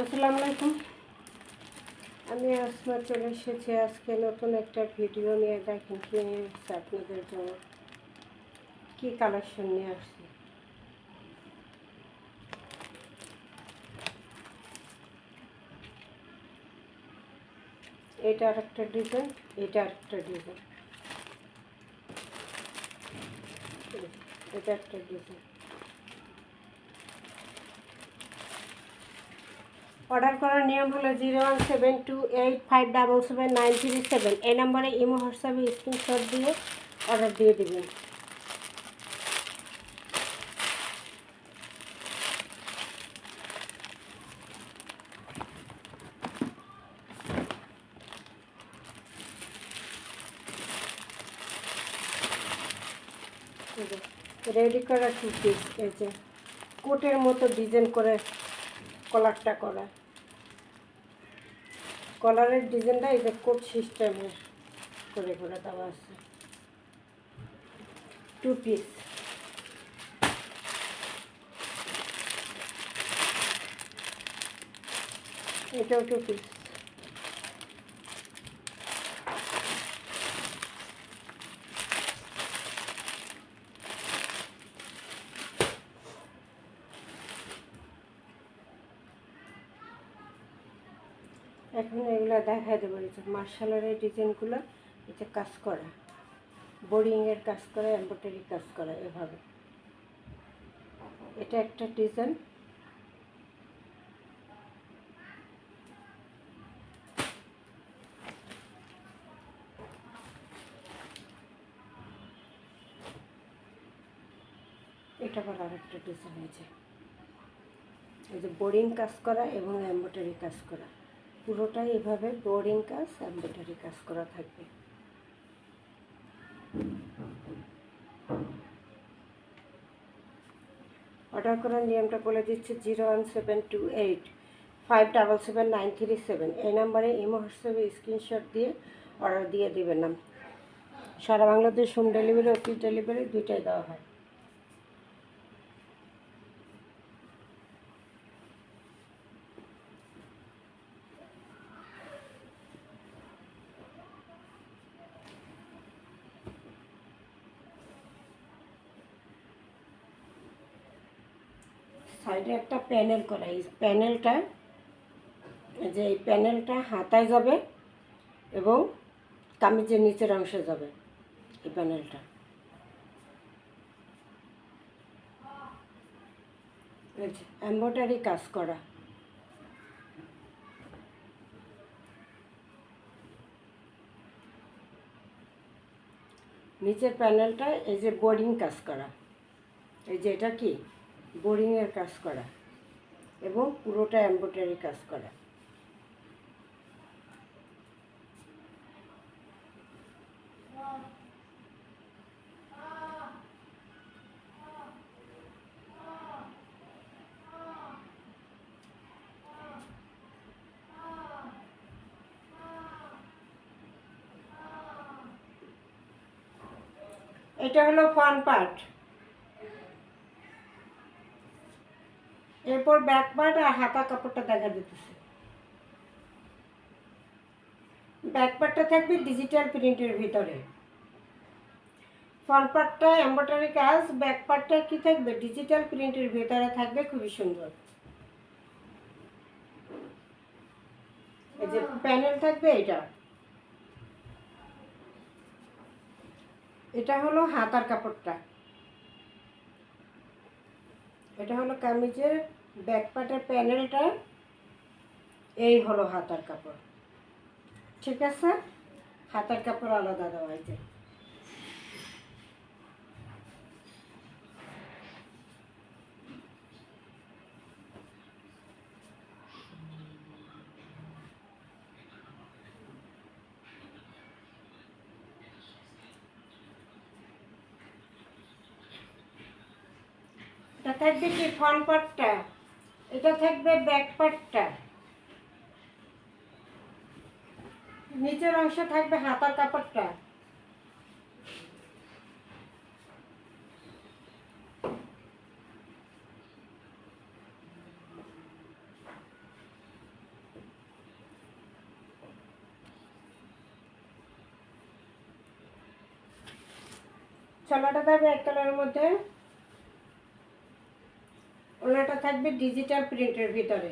আসসালামু আলাইকুম। আমি আসমা চলে এসেছি আজকে নতুন একটা ভিডিও নিয়ে। দেখেন কি আপনাদের জন্য। কী কালেকশন নিয়ে আসছি। এটা আর একটা ডিজাইন এটা আর একটা ডিজাইন এটা একটা ডিজাইন অর্ডার করার নিয়ম হলো zero one seven two eight five double seven nine three seven. এই নম্বরে ইমো হোয়াটসঅ্যাপে স্ক্রিনশট দিয়ে অর্ডার দিয়ে দেবেন। রেডি করা টু পিস এই যে কোটের মতো ডিজাইন করে কলারটা করা। কলারের ডিজাইনটা যে কোট সিস্টেমের করে করে দেওয়া আছে। টু পিস এটাও টু পিস এখন এগুলো দেখা দেবো এই যে মার্শালের ডিজাইনগুলো যে কাজ করা। বোরিংয়ের কাজ করা এম্ব্রয়ডারি কাজ করা এভাবে। এটা একটা ডিজাইন এটা আবার আরেকটা ডিজাইন আছে এই যে বোরিং কাজ করা এবং এম্ব্রয়ডারি কাজ করা। পুরোটাই এভাবে বোরিং কাজ এম্ব্রয়ডারি কাজ করা থাকবে। অর্ডার করার নিয়মটা বলে দিচ্ছে zero one seven two eight five double seven nine three seven এই নাম্বারে ইমো, হোয়াটসঅ্যাপে স্ক্রিনশট দিয়ে অর্ডার দিয়ে দেবেন নাম সারা Bangladesh home delivery office delivery দুইটাই দেওয়া হয়। সাইডে একটা প্যানেল করা। এই প্যানেলটা যে এই প্যানেলটা হাতায় যাবে এবং কামিজের নিচের অংশে যাবে এই প্যানেলটা। এম্ব্রয়ডারি কাজ করা। নিচের প্যানেলটা এই যে বোর্ডিং কাজ করা। এই যে এটা কি? বোরিংয়ের কাজ করা এবং পুরোটা এম্ব্রয়ডারি কাজ করা। এটা হলো ফান পার্ট এরপর ব্যাক পার্ট আর হাতা কাপড়টা দেখা দিতেছে। ব্যাক পার্টটা থাকবে ডিজিটাল প্রিন্টের ভিতরে। ফ্রন্ট পার্টটা এম্ব্রয়ডারি কাজ ব্যাক পার্টটা কি থাকবে? ডিজিটাল প্রিন্টের ভিতরে থাকবে, খুবই সুন্দর। যে প্যানেল থাকবে এটা। এটা হলো হাতার কাপড়টা। এটা হলো কামিজের ব্যাক পার্টের প্যানেলটা, এই হলো হাতার কাপড়। ঠিক আছে? হাতার কাপড় আলাদা দেওয়া হয়েছে এটা থাকবে কি ফ্রন্ট পার্টটা? এটা থাকবে ব্যাক পার্টটা নিচের অংশ থাকবে হাতার কাপড়টা। চলাটা থাকবে এক কালারের মধ্যে। থাকবে ডিজিটাল প্রিন্টের ভিতরে।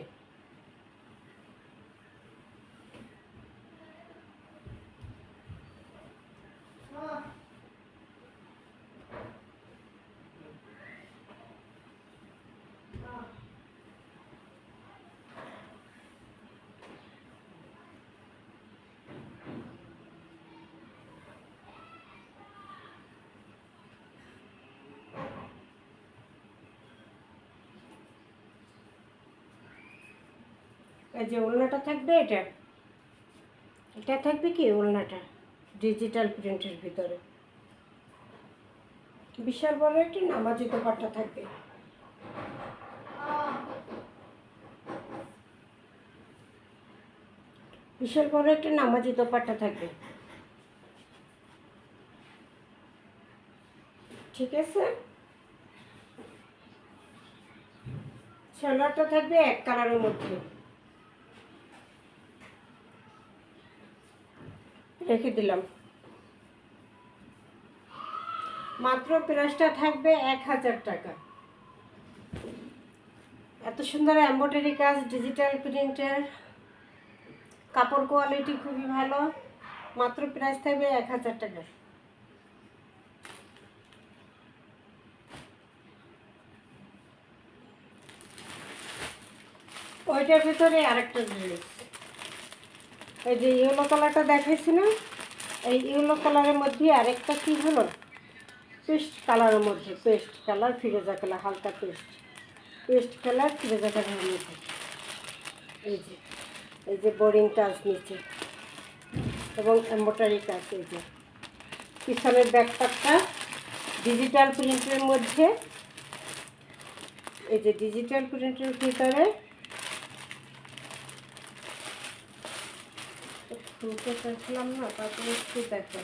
এই যে ওলনাটা থাকবে এটা। এটা থাকবে কি ওলনাটা? ডিজিটাল প্রিন্টের ভিতরে। বিশাল বড় একটি নামাজি দোপাট্টা থাকবে। বিশাল বড় একটা নামাজি দোপাট্টা থাকবে। ঠিক আছে? ছেলাটা থাকবে এক কালারের মধ্যে। রেখে দিলাম। মাত্র প্রাইসটা থাকবে এক হাজার টাকা। এত সুন্দর এম্ব্রয়ডারি কাজ, ডিজিটাল প্রিন্টের। কাপড় কোয়ালিটি খুবই ভালো। মাত্র প্রাইস থাকবে এক হাজার টাকা। ওইটার ভিতরে আরেকটা ড্রেস এই যে ইয়েলো কালারটা দেখাইছি না, এই ইয়েলো কালারের মধ্যে আরেকটা কি হলো? পেস্ট কালারের মধ্যে, পেস্ট কালার ফিরোজা কালার হালকা পেস্ট। পেস্ট কালার ফিরোজা কালারের মধ্যে। এই যে এই যে বোরিং কাজ নিচে এবং এম্বোটারি কাজ এই যে। পিছনের ব্যাকপারটা ডিজিটাল প্রিন্টের মধ্যে, এই যে ডিজিটাল প্রিন্টের ভিতরে খুলতে চাইছিলাম না, তারপরে একটু দেখো।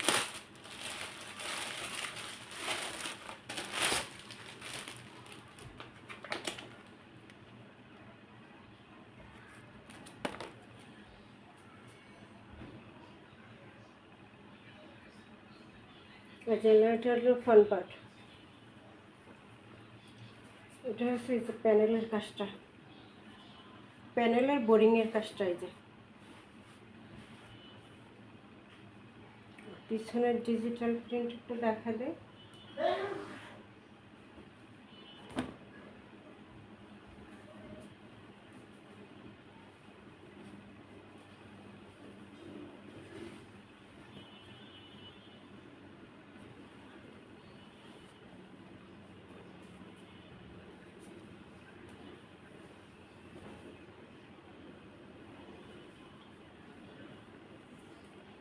হলো ফ্রন্ট পার্ট এটা হচ্ছে প্যানেলের কাজটা। প্যানেলের বোরিংয়ের কাজটা এই যে। পিছনের ডিজিটাল প্রিন্ট একটু দেখা দে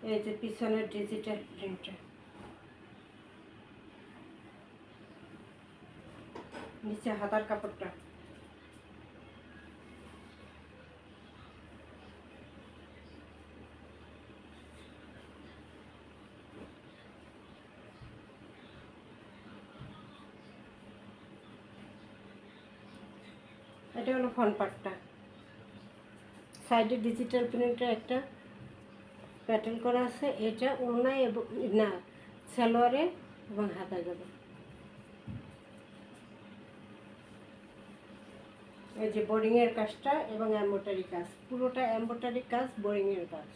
এই যে পিছনের ডিজিটাল প্রিন্টার নিচে হাতার কাপড়টা। এটা হলো ফ্রন্ট পার্টটা সাইডে ডিজিটাল প্রিন্টার একটা প্যাটার্ন করা আছে, এটা ওনায় এবং না, সালোয়ারে এবং হাতা যাবে এই যে বোরিংয়ের কাজটা এবং এম্বোটারি কাজ, পুরোটা এম্বোটারি কাজ, বোরিংয়ের কাজ।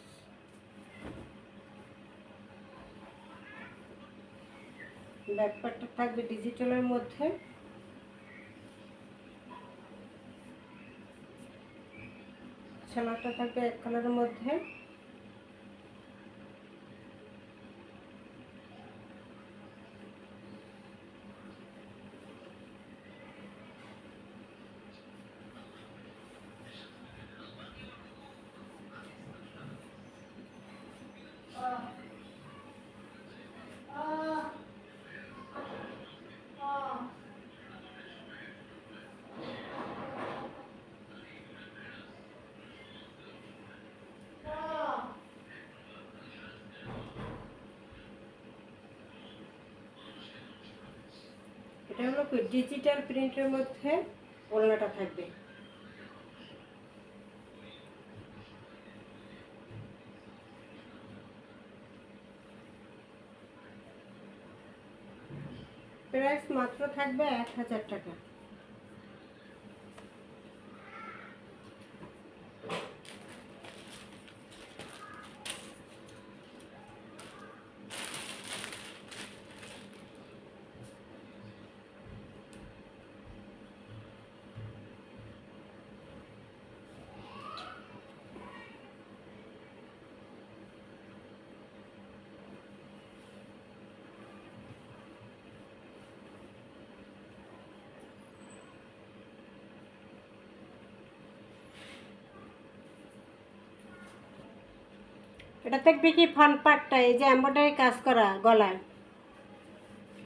ব্যাকপারটা থাকবে ডিজিটালের মধ্যে। সালোয়ারটা থাকবে এক কালারের মধ্যে। এটা হলো ডিজিটাল প্রিন্টের মধ্যে ওড়নাটা থাকবে। প্রাইস মাত্র থাকবে এক হাজার টাকা। এটা দেখবি কি ফ্রন্ট পার্টটা এই যে এম্ব্রয়ডারি কাজ করা গলায়।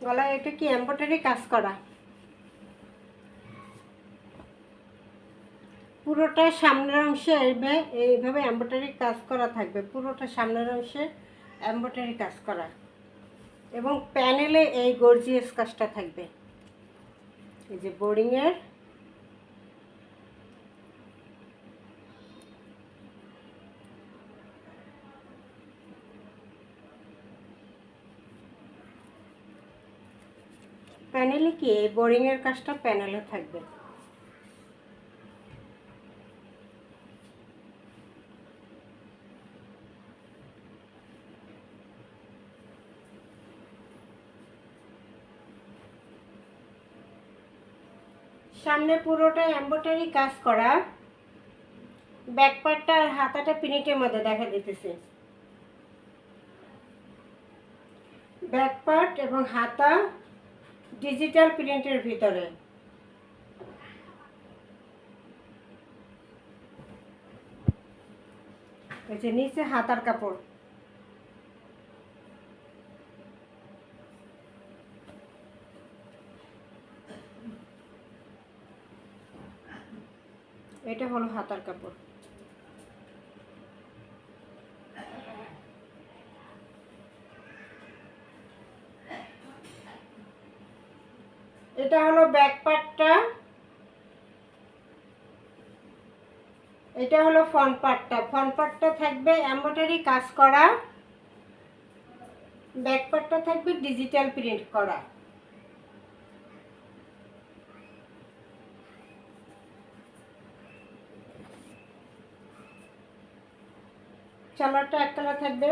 গলায় এটা কি এম্ব্রয়ডারি কাজ করা? পুরোটা সামনের অংশে এইভাবে এইভাবে এম্ব্রয়ডারি কাজ করা থাকবে। পুরোটা সামনের অংশে এম্ব্রয়ডারি কাজ করা। এবং প্যানেলে এই গর্জিয়াস কাজটা থাকবে। এই যে বোর্ডিংয়ের প্যানেলে কি এই বোরিংয়ের কাজটা প্যানেলে থাকবে? সামনে পুরোটা এম্ব্রয়ডারি কাজ করা। ব্যাক পার্টটা আর হাতাটা পিনিটের মধ্যে দেখা দিতেছে। ব্যাকপার্ট এবং হাতা ডিজিটাল প্রিন্টের ভিতরে। যে নিচে হাতার কাপড়। এটা হলো হাতার কাপড়। এটা হলো ব্যাক পার্টটা এটা হলো ফ্রন্ট পার্টটা। ফ্রন্ট পার্টটা থাকবে এমব্রয়ডারি কাজ করা। ব্যাক পার্টটা থাকবে ডিজিটাল প্রিন্ট করা। চালারটা এক কালার থাকবে।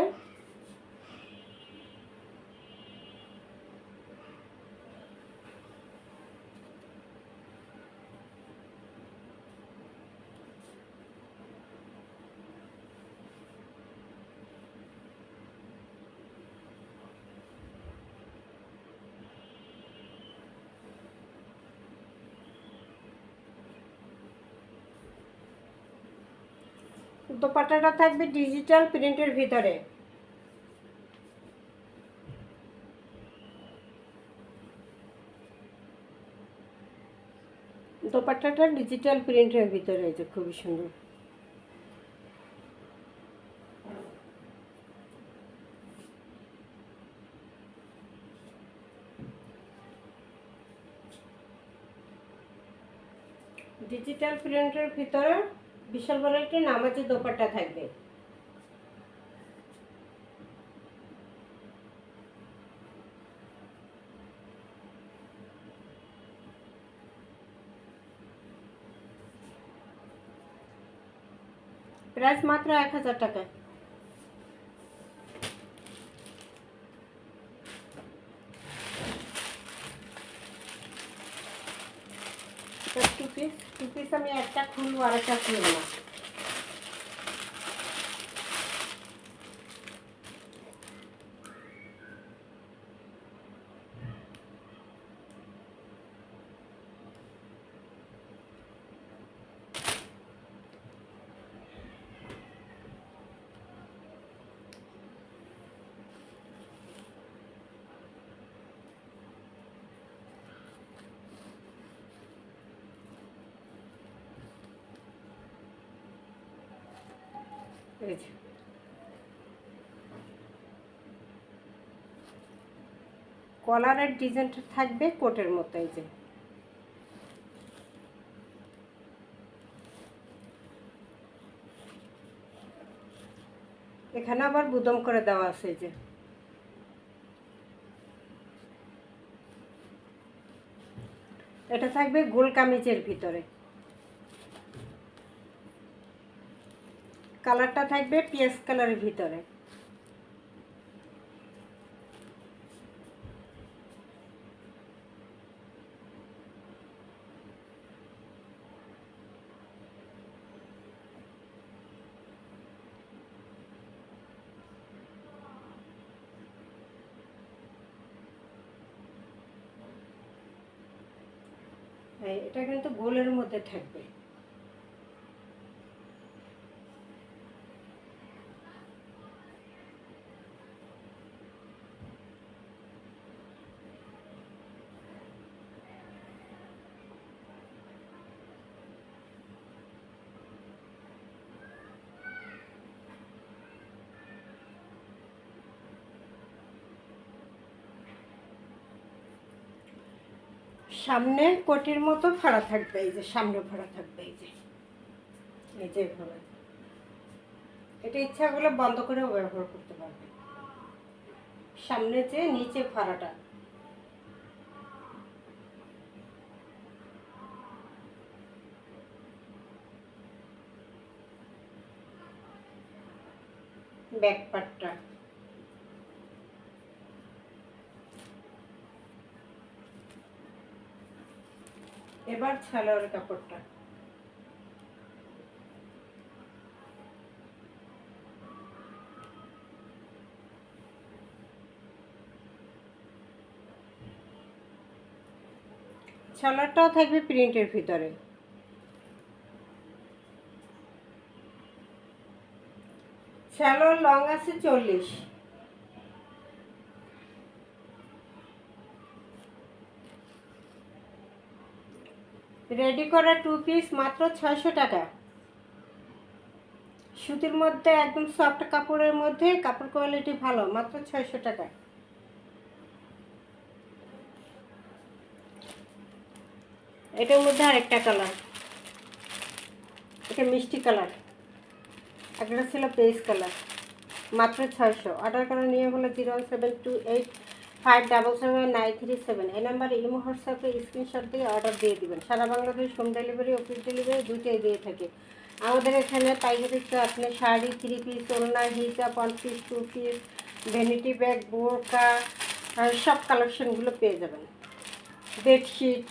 দোপাট্টাটা থাকবে ডিজিটাল প্রিন্টের ভিতরে। দোপাট্টাটা ডিজিটাল প্রিন্টের ভিতরে যে খুবই সুন্দর। ডিজিটাল প্রিন্টের ভিতরে বিশাল বড় একটা নামাজি দোপাট্টা থাকবে। প্রাইস মাত্র এক হাজার টাকা টু পিস টু পিস আমি একটা খুলবো আর একটা খুলবো এই কলারের ডিজাইনটা থাকবে কোটের মতো, এই যে। এখানে আবার বুদম করে দেওয়া আছে যে। এটা থাকবে গোল কামিজের ভিতরে। কালারটা থাকবে পিএস কালারের ভিতরে। এটা কিন্তু গোলের মধ্যে থাকবে। সামনে কোটির মতো ফাড়া থাকবে, এই যে সামনে ফাড়া থাকবে, এই যে। এভাবে এটা ইচ্ছা করলে বন্ধ করেও ব্যবহার করতে পারবে। সামনে যে, নিচে ফাড়াটা ব্যাক পার্টটা এবার ছালোয়ার কাপড়টা। ছালোয়ারটাও থাকবে প্রিন্টের ভিতরে। ছালোয়ার লং আছে চল্লিশ। রেডি করা টু পিস মাত্র ছয়শো টাকা। সুতির মধ্যে একদম সফট কাপড়ের মধ্যে কাপড় কোয়ালিটি ভালো, মাত্র ছয়শো টাকা। এটার মধ্যে আরেকটা কালার এটা মিষ্টি কালার একটা ছিল পেস কালার মাত্র ছয়শো। অর্ডার করা নিয়ে হলো zero seven two eight five double seven nine three seven এই নাম্বারে ইমো, হোয়াটসঅ্যাপে স্ক্রিনশট দিয়ে অর্ডার দিয়ে দেবেন। সারা Bangladesh home delivery office delivery দুটোই দিয়ে থাকে। আমাদের এখানে পাইকারিতে আপনি শাড়ি থ্রি পিস ওড়না, হিজাব one piece two piece vanity bag বোরকা সব কালেকশনগুলো পেয়ে যাবেন। বেডশিট